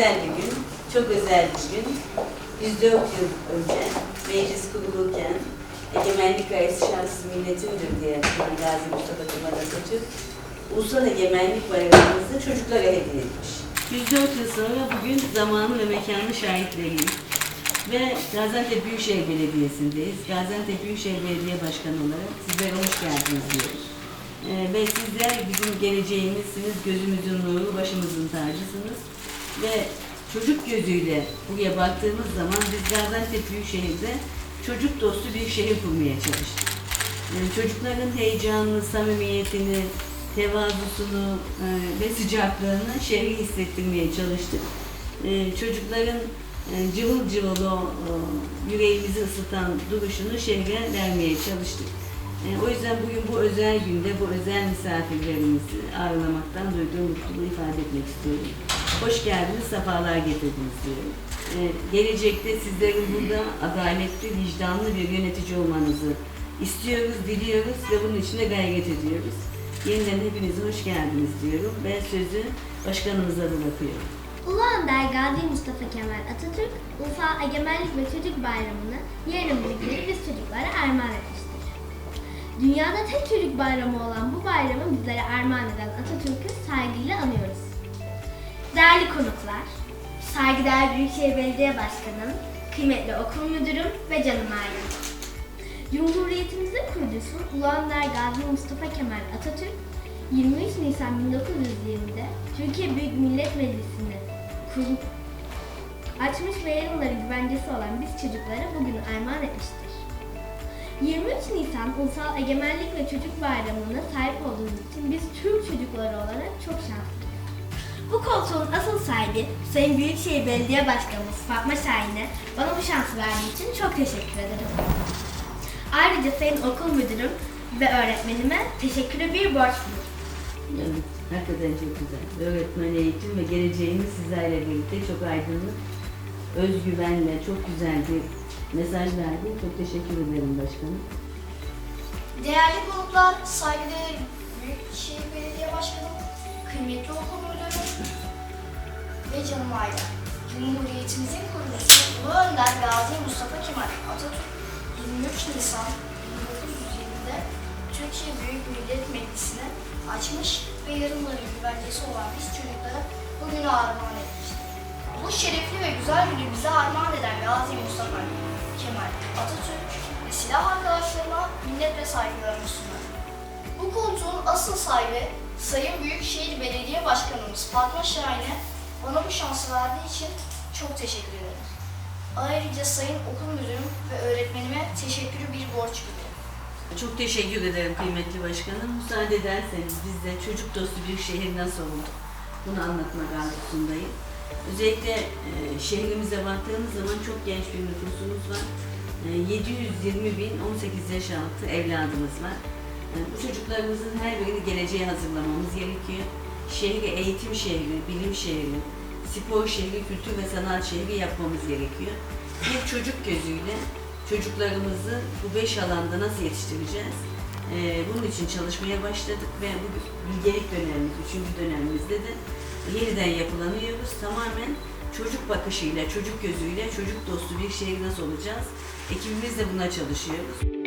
Çok özel bir gün. 104 yıl önce meclis kurulurken egemenlik gayesi şanssız milletimdir diye Gazi Mustafa Kemal Atatürk Ulusal Egemenlik Bayramımızı çocuklara hediye etmiş. 104 yıl sonra bugün zamanı ve mekanı şahitleriyim. Ve Gaziantep Büyükşehir Belediyesi'ndeyiz. Gaziantep Büyükşehir Belediye Başkanı olarak sizlere hoş geldiniz diyoruz. Ee, ve sizler bizim geleceğimizsiniz, gözümüzün nuru, başımızın tacısınız. Ve çocuk gözüyle buraya baktığımız zaman biz Gaziantep Büyükşehir'de çocuk dostu bir şehir kurmaya çalıştık. Yani çocukların heyecanını, samimiyetini, tevazusunu e, ve sıcaklığını şehri hissettirmeye çalıştık. E, çocukların e, cıvıl cıvıl o yüreğimizi ısıtan duruşunu şehre vermeye çalıştık. O yüzden bugün bu özel günde bu özel misafirlerimizi ağırlamaktan duyduğum mutluluğu ifade etmek istiyorum. Hoş geldiniz, sefalar getirdiniz diyorum. E, gelecekte sizlerin burada adaletli, vicdanlı bir yönetici olmanızı istiyoruz, diliyoruz ve bunun için de gayret ediyoruz. Yeniden hepinize hoş geldiniz diyorum ve sözü başkanımıza bırakıyorum. Ulu Önder Gazi Mustafa Kemal Atatürk, Ulusal Egemenlik ve Çocuk Bayramı'nı yarın büyükleri biz çocuklara armağan etmiştir. Dünyada tek çocuk bayramı olan bu bayramı bizlere armağan eden Atatürk'ü saygıyla anıyoruz. Değerli konuklar, saygıdeğer Büyükşehir Belediye Başkanım, kıymetli okul müdürüm ve canım ailem. Cumhuriyetimizin kurucusu Ulu Önder Gazi Mustafa Kemal Atatürk, 23 Nisan 1920'de Türkiye Büyük Millet Meclisi'ni kurup açmış ve yarınları güvencesi olan biz çocuklara bugün armağan etmiştir. 23 Nisan Ulusal Egemenlik ve Çocuk Bayramı'na sahip olduğumuz için biz Türk çocukları olarak. Bu koltuğun asıl sahibi Sayın Büyükşehir Belediye Başkanımız Fatma Şahin'e bana bu şansı verdiği için çok teşekkür ederim. Ayrıca Sayın Okul Müdürüm ve öğretmenime teşekkürü bir borç duyuyorum. Evet, hakikaten çok güzel. Öğretmen eğitim ve geleceğimiz sizlerle birlikte çok aydınlık, özgüvenle, çok güzel bir mesaj verdi. Çok teşekkür ederim başkanım. Değerli konuklar, saygıdeğer Büyükşehir Belediye Başkanım, kıymetli okul müdürüm ve canım ailem. Cumhuriyetimizin kurucusu Ulu Önder Gazi Mustafa Kemal Atatürk 23 Nisan 1920'de Türkiye Büyük Millet Meclisi'ni açmış ve yarınları güvencesi olan biz çocuklara bugünü armağan etmiştir. Bu şerefli ve güzel günü bize armağan eden Gazi Mustafa Kemal Atatürk ve silah arkadaşlarıma minnet ve saygılarımı sunar. Bu koltuğun asıl sahibi Sayın Büyükşehir Belediye Başkanımız Fatma Şahin'e bana bu şansı verdiği için çok teşekkür ederim. Ayrıca Sayın Okul Müdürüm ve öğretmenime teşekkürü bir borç bilirim. Çok teşekkür ederim kıymetli başkanım. Müsaade ederseniz biz de çocuk dostu bir şehir nasıl oldu? Bunu anlatmak arzusundayım. Özellikle e, şehrimize baktığımız zaman çok genç bir nüfusumuz var. E, 720 bin 18 yaş altı evladımız var. Bu çocuklarımızın her birini geleceğe hazırlamamız gerekiyor. Şehri eğitim şehri, bilim şehri, spor şehri, kültür ve sanat şehri yapmamız gerekiyor. Bir çocuk gözüyle çocuklarımızı bu beş alanda nasıl yetiştireceğiz? Ee, bunun için çalışmaya başladık ve bu bilgelik dönemimiz, üçüncü dönemimizde de yeniden yapılanıyoruz. Tamamen çocuk bakışıyla, çocuk gözüyle, çocuk dostu bir şehir nasıl olacağız? Ekibimiz de buna çalışıyoruz.